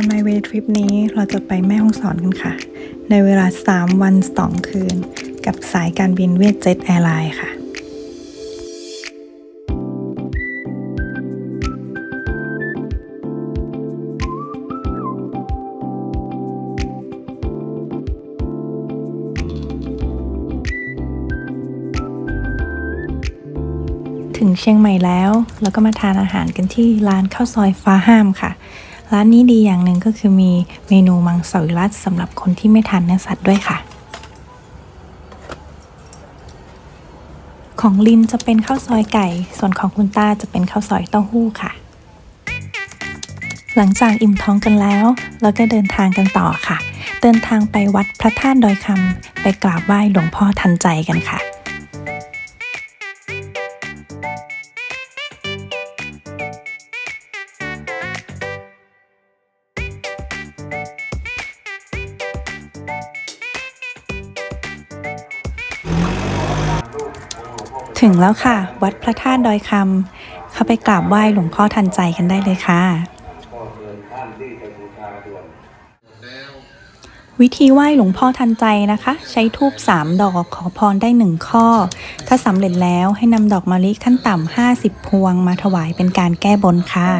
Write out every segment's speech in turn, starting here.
On my way trip นี้เราจะไปแม่ฮ่องสอนกันค่ะ ในเวลา 3 วัน 2 คืน กับสายการบินเวียดเจ็ตแอร์ไลน์ค่ะถึงเชียงใหม่แล้วเราก็มาทานอาหารกันที่ร้านข้าวซอยฟ้าห้ามค่ะ ร้านนี้ดีอย่างหนึ่งก็คือมีเมนูมังสวิรัตสำหรับคนที่ไม่ทานเนื้อสัตว์ด้วยค่ะ ของลินจะเป็นข้าวซอยไก่ ส่วนของคุณต้าจะเป็นข้าวซอยเต้าหู้ค่ะ หลังจากอิ่มท้องกันแล้วเราก็เดินทางกันต่อค่ะ เดินทางไปวัดพระธาตุดอยคำไปกราบไหว้หลวงพ่อทันใจกันค่ะ แล้วค่ะ วัดพระธาตุดอยคำเข้าไปกราบไหว้หลวงพ่อทันใจกันได้เลยค่ะ วิธีไหว้หลวงพ่อทันใจนะคะ ใช้ทูบสามดอกขอพรได้หนึ่งข้อ ถ้าสำเร็จแล้วให้นำดอกมะลิขั้นต่ำ50 พวงมาถวายเป็นการแก้บนค่ะ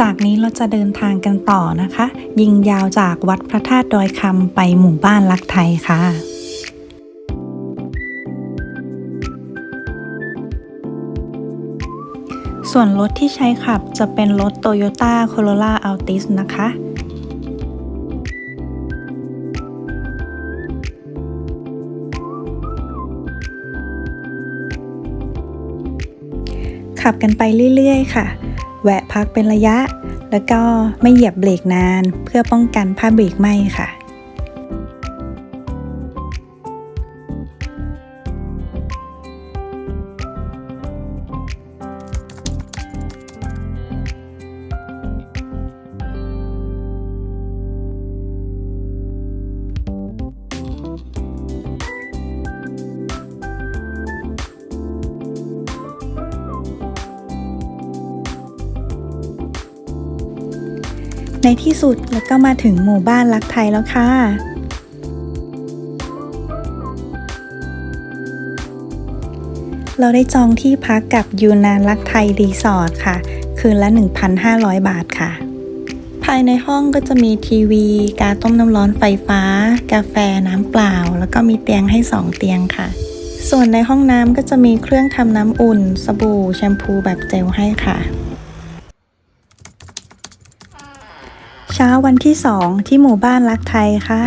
จากนี้เราจะเดินทางกันต่อนะคะ ยิงยาวจากวัดพระธาตุดอยคำไปหมู่บ้านลักไทยค่ะส่วนรถที่ใช้ขับจะเป็นรถ Toyota Corolla Altis นะคะ ขับกันไปเรื่อย ๆ ค่ะ แวะพักเป็นระยะ แล้วก็ไม่เหยียบเบรกนาน เพื่อป้องกันผ้าเบรกไหมค่ะ ในที่สุดแล้วก็มาถึงหมู่บ้านรักไทยแล้วค่ะเราได้จองที่พักกับยูนานรักไทยรีสอร์ทค่ะ คืนละ 1,500 บาทค่ะ ภายในห้องก็จะมีทีวี กาต้มน้ำร้อนไฟฟ้า กาแฟน้ำเปล่า แล้วก็มีเตียงให้ 2 เตียงค่ะ ส่วนในห้องน้ำก็จะมีเครื่องทำน้ำอุ่น สบู่แชมพูแบบเจลให้ค่ะ เช้าวันที่สองที่หมู่บ้านรักไทยค่ะ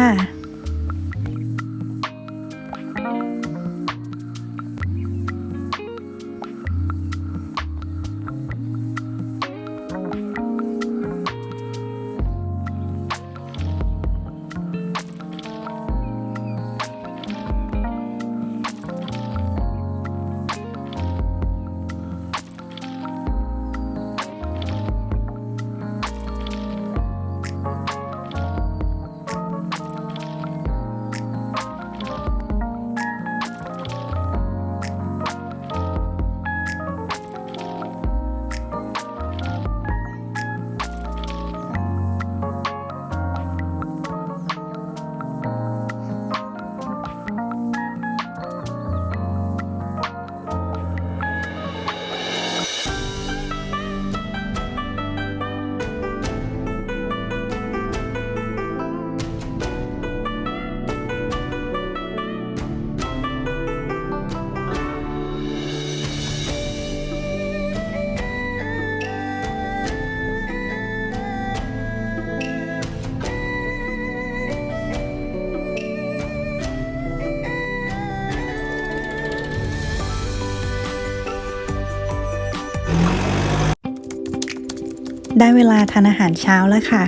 ได้เวลาทานอาหารเช้าแล้วค่ะ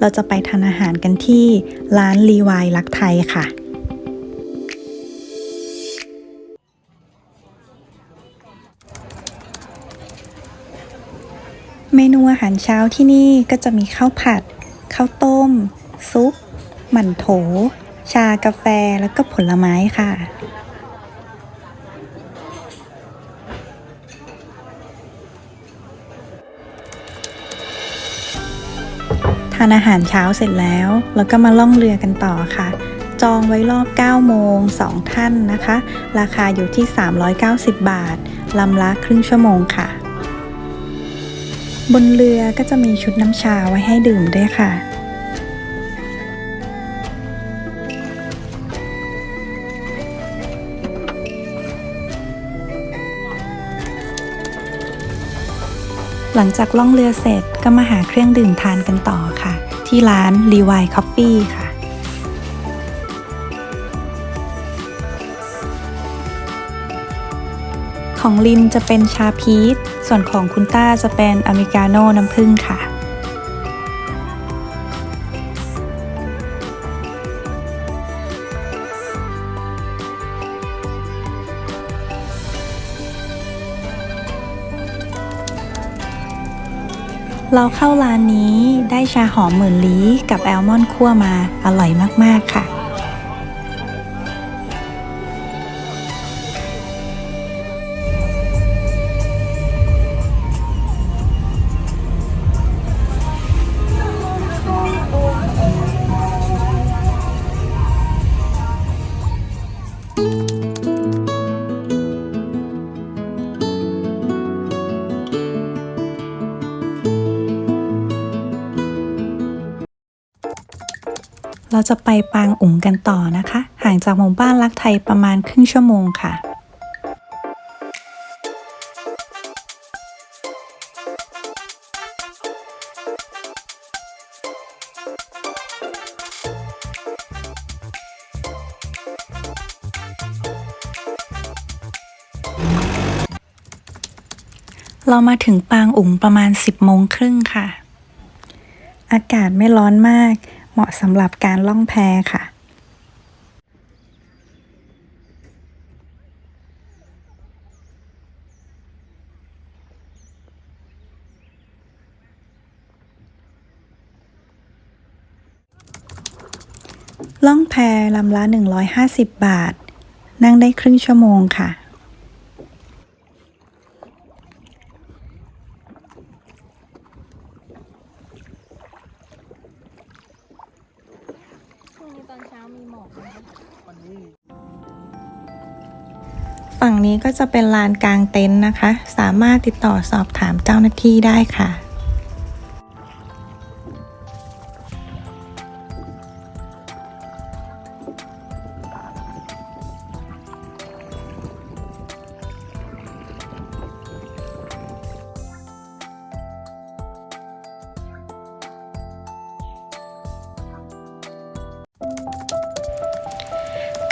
เราจะไปทานอาหารกันที่ร้านรีวายลักไทยค่ะ เมนูอาหารเช้าที่นี่ก็จะมีข้าวผัด ข้าวต้ม ซุป หมั่นโถ ชากาแฟแล้วก็ผลไม้ค่ะานอาหารเช้าเสร็จแล้ว แล้วก็มาล่องเรือกันต่อค่ะ จองไว้รอบ 9 โมง 2 ท่านนะคะ ราคาอยู่ที่ 390 บาท ลำละครึ่งชั่วโมงค่ะ บนเรือก็จะมีชุดน้ำชาไว้ให้ดื่มด้วยค่ะ หลังจากล่องเรือเสร็จก็มาหาเครื่องดื่มทานกันต่อค่ะ ที่ร้าน r e w i Coffee ค่ะของลินจะเป็นชาพีช ส่วนของคุณต้าจะเป็นอเมริกาโน่น้ำผึ้งค่ะ เราเข้าร้านนี้ได้ชาหอมหมื่นลี้กับแอลมอนคั่วมาอร่อยมาก ๆ ค่ะ เราจะไปปางอุ๋งกันต่อนะคะ ห่างจากหมู่บ้านรักไทยประมาณครึ่งชั่วโมงค่ะเรามาถึงปางอุ๋งประมาณ 10โมงครึ่งค่ะ อากาศไม่ร้อนมาก เหมาะสำหรับการล่องแพค่ะล่องแพลำละ 150 บาท นั่งได้ครึ่งชั่วโมงค่ะ ก็จะเป็นลานกลางเต็นท์นะคะ สามารถติดต่อสอบถามเจ้าหน้าที่ได้ค่ะ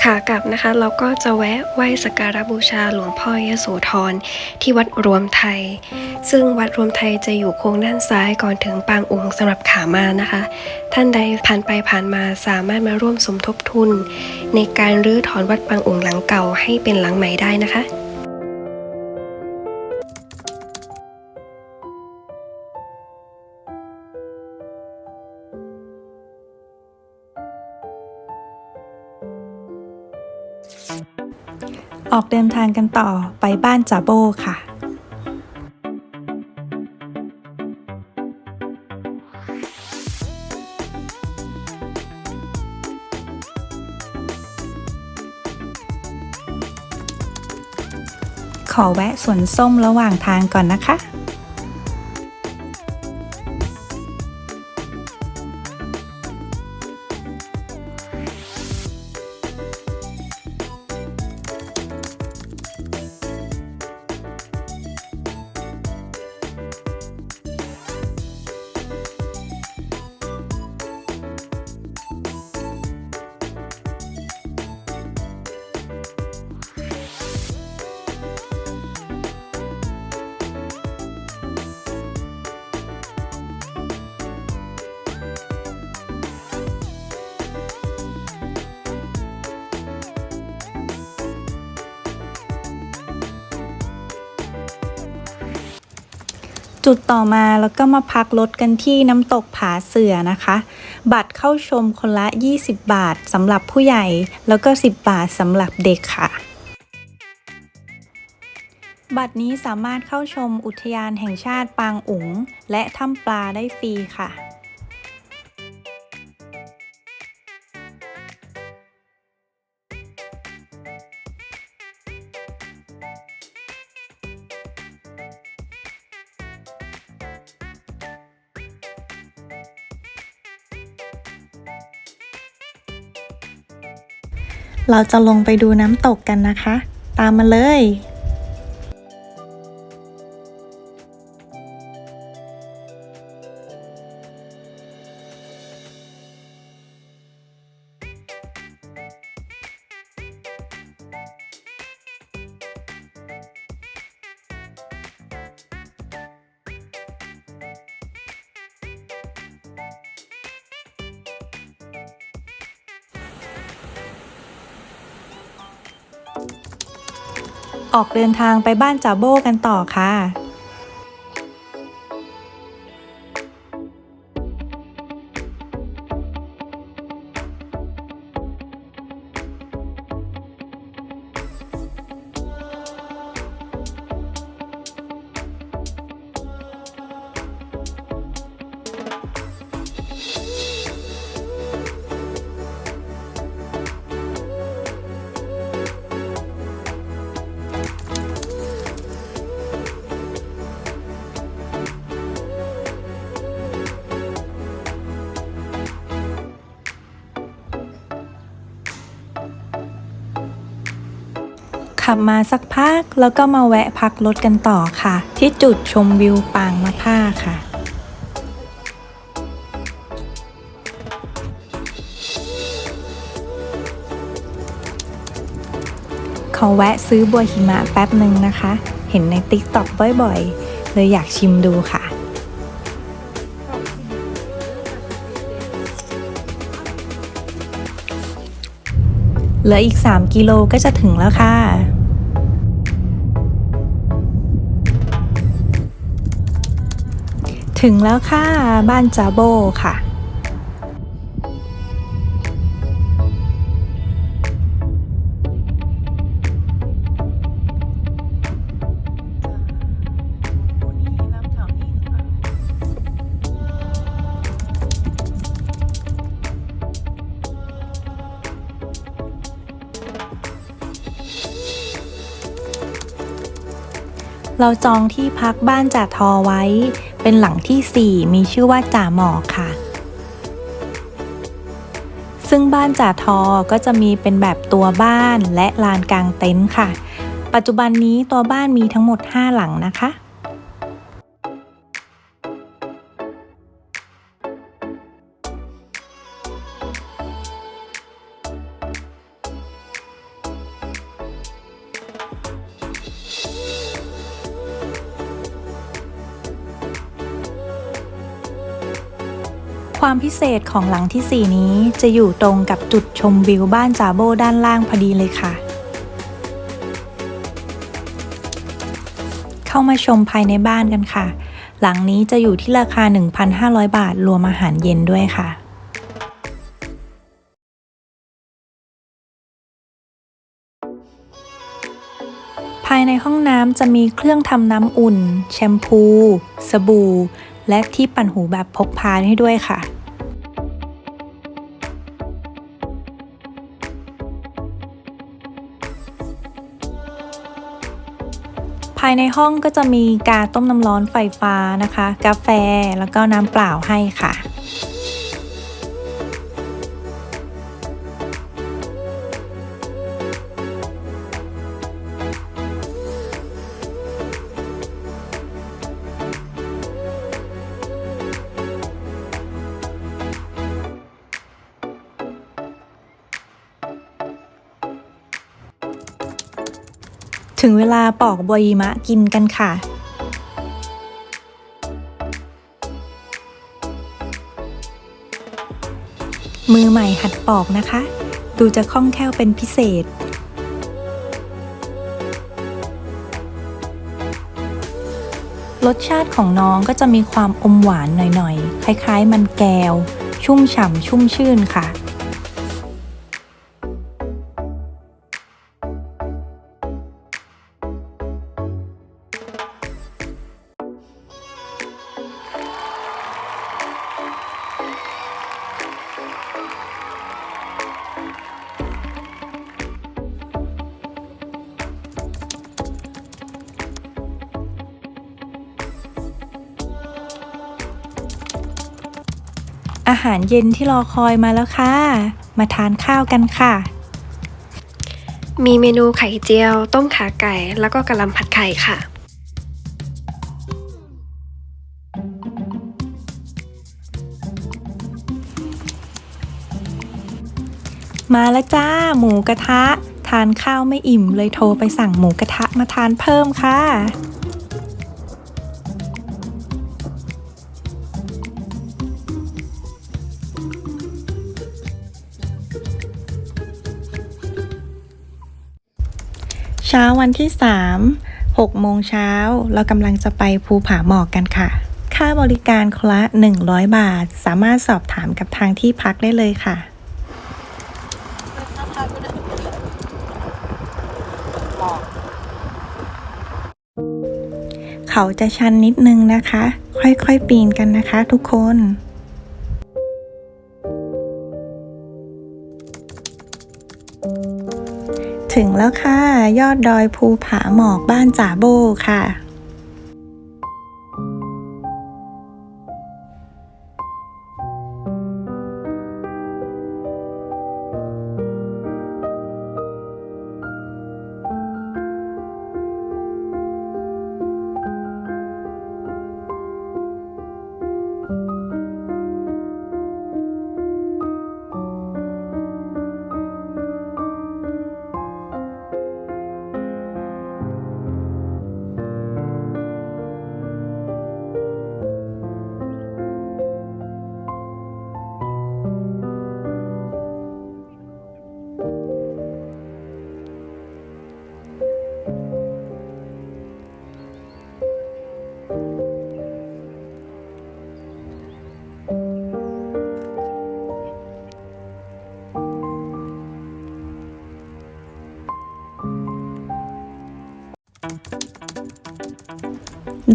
ขากลับนะคะ เราก็จะแวะไหว้สักการะบูชาหลวงพ่อยโสธรที่วัดรวมไทย ซึ่งวัดรวมไทยจะอยู่โค้งด้านซ้ายก่อนถึงปางองค์สำหรับขามานะคะ ท่านใดผ่านไปผ่านมาสามารถมาร่วมสมทบทุน ในการรื้อถอนวัดปางองค์หลังเก่าให้เป็นหลังใหม่ได้นะคะ ออกเดินทางกันต่อไปบ้านจาโบค่ะ ขอแวะสวนส้มระหว่างทางก่อนนะคะ จุดต่อมาแล้วก็มาพักรถกันที่น้ำตกผาเสือนะคะ บัตรเข้าชมคนละ 20 บาทสำหรับผู้ใหญ่ แล้วก็ 10 บาทสำหรับเด็กค่ะ บัตรนี้สามารถเข้าชมอุทยานแห่งชาติปางอุ๋ง และถ้ำปลาได้ฟรีค่ะ เราจะลงไปดูน้ำตกกันนะคะ ตามมาเลย ออกเดินทางไปบ้านจ่าโบกันต่อค่ะ ขับมาสักพักแล้วก็มาแวะพักรถกันต่อค่ะ ที่จุดชมวิวปางมะผ้าค่ะขอแวะซื้อบัวหิมะแป๊บหนึ่งนะคะ เห็นในติ๊กต็อกบ่อยๆ เลยอยากชิมดูค่ะเหลืออีก 3 กิโลก็จะถึงแล้วค่ะ ถึงแล้วค่ะ บ้านจาโบค่ะ เราจองที่พักบ้านจ่าทอไว้ เป็นหลังที่ 4 มีชื่อว่าจ่าหมอกค่ะ ซึ่งบ้านจ่าทอก็จะมีเป็นแบบตัวบ้านและลานกลางเต็นท์ค่ะ ปัจจุบันนี้ตัวบ้านมีทั้งหมด 5 หลังนะคะ ความพิเศษของหลังที่ 4 นี้จะอยู่ตรงกับจุดชมวิวบ้านจาโบด้านล่างพอดีเลยค่ะ เข้ามาชมภายในบ้านกันค่ะ หลังนี้จะอยู่ที่ราคา 1,500 บาทรวมอาหารเย็นด้วยค่ะภายในห้องน้ำจะมีเครื่องทำน้ำอุ่น แชมพู สบู่ และที่ปั่นหูแบบพกพาให้ด้วยค่ะภายในห้องก็จะมีกาต้มน้ำร้อนไฟฟ้านะคะ กาแฟแล้วก็น้ำเปล่าให้ค่ะ ถึงเวลาปอกบัวหิมะกินกันค่ะ มือใหม่หัดปอกนะคะ ดูจะคล่องแคล่วเป็นพิเศษ รสชาติของน้องก็จะมีความอมหวานหน่อยๆ คล้ายๆ มันแก้ว ชุ่มฉ่ำชุ่มชื่นค่ะ หารเย็นที่รอคอยมาแล้วค่ะ มาทานข้าวกันค่ะ มีเมนูไข่เจียว ต้มขาไก่ แล้วก็กะหล่ำผัดไข่ค่ะ มาแล้วจ้า หมูกระทะ ทานข้าวไม่อิ่มเลยโทรไปสั่งหมูกระทะมาทานเพิ่มค่ะ เช้าวันที่ 3 6 โมงเช้า เรากำลังจะไปภูผาหมอกกันค่ะ ค่าบริการคนละ 100 บาท สามารถสอบถามกับทางที่พักได้เลยค่ะ เขาจะชันนิดนึงนะคะ ค่อยๆ ปีนกันนะคะทุกคน ถึงแล้วค่ะ ยอดดอยภูผาหมอกบ้านจ่าโบค่ะ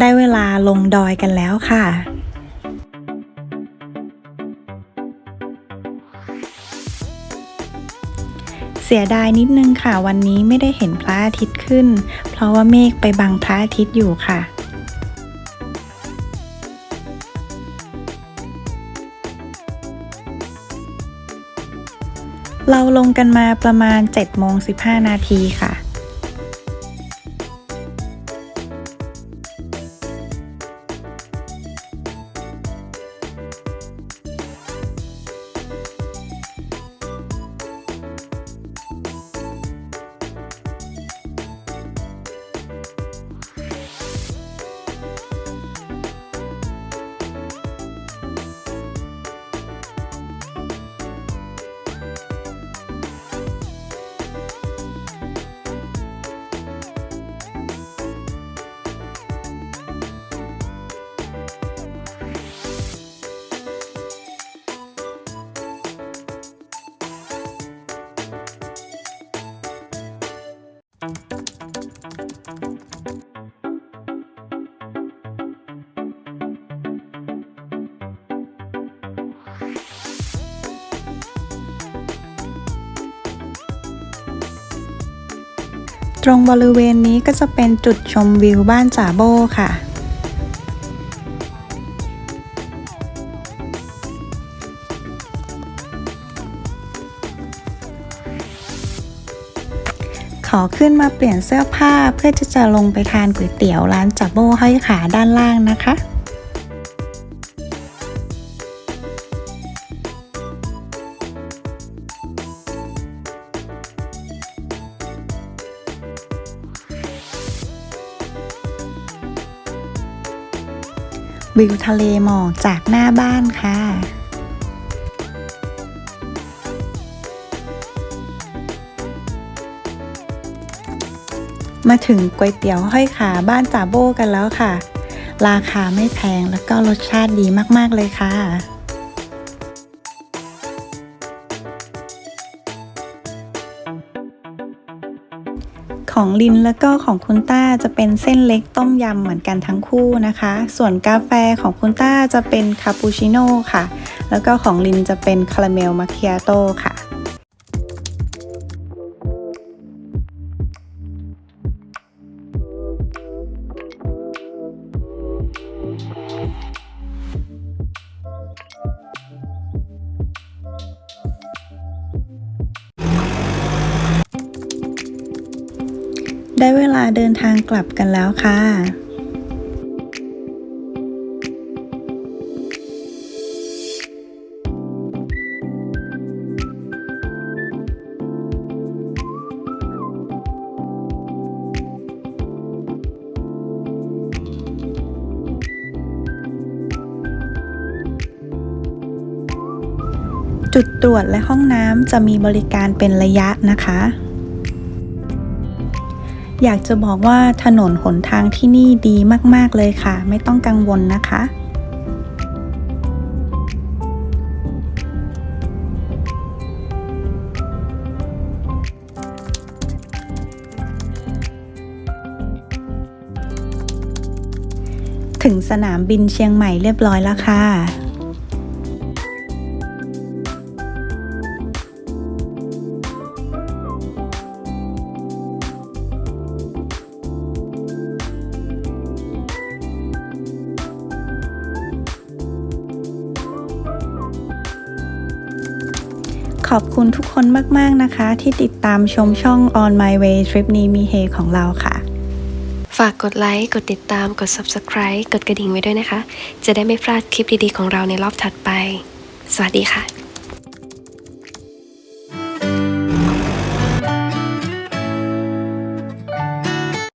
ได้เวลาลงดอยกันแล้วค่ะ เสียดายนิดนึงค่ะ วันนี้ไม่ได้เห็นพระอาทิตย์ขึ้น เพราะว่าเมฆไปบังพระอาทิตย์อยู่ค่ะเราลงกันมาประมาณ7โมง15 นาทีค่ะ รงบริเวณนี้ก็จะเป็นจุดชมวิวบ้านจ่าโบค่ะขอขึ้นมาเปลี่ยนเสื้อผ้าเพื่อที่จะลงไปทานก๋วยเตี๋ยวร้านจับโบห้อยขาด้านล่างนะคะ วิวทะเลหมอกจากหน้าบ้านค่ะมาถึงก๋วยเตี๋ยวห้อยขาบ้านจ่าโบกันแล้วค่ะ ราคาไม่แพงแล้วก็รสชาติดีมาก ๆ เลยค่ะ ของลินแล้วก็ของคุณต้าจะเป็นเส้นเล็กต้มยำเหมือนกันทั้งคู่นะคะ ส่วนกาแฟของคุณต้าจะเป็นคาปูชิโน่ค่ะ แล้วก็ของลินจะเป็นคาราเมลมาคิอาโต้ค่ะ กลับกันแล้วค่ะจุดตรวจและห้องน้ำจะมีบริการเป็นระยะนะคะ อยากจะบอกว่าถนนหนทางที่นี่ดีมาก ๆ เลยค่ะ ไม่ต้องกังวลนะคะถึงสนามบินเชียงใหม่เรียบร้อยแล้วค่ะ ขอบคุณทุกคนมากๆนะคะ ที่ติดตามชมช่อง On My Way Trip นี้มีเฮของเราค่ะ ฝากกดไลค์ กดติดตาม กด subscribe กดกระดิ่งไว้ด้วยนะคะ จะได้ไม่พลาดคลิปดีๆของเราในรอบถัดไป สวัสดีค่ะ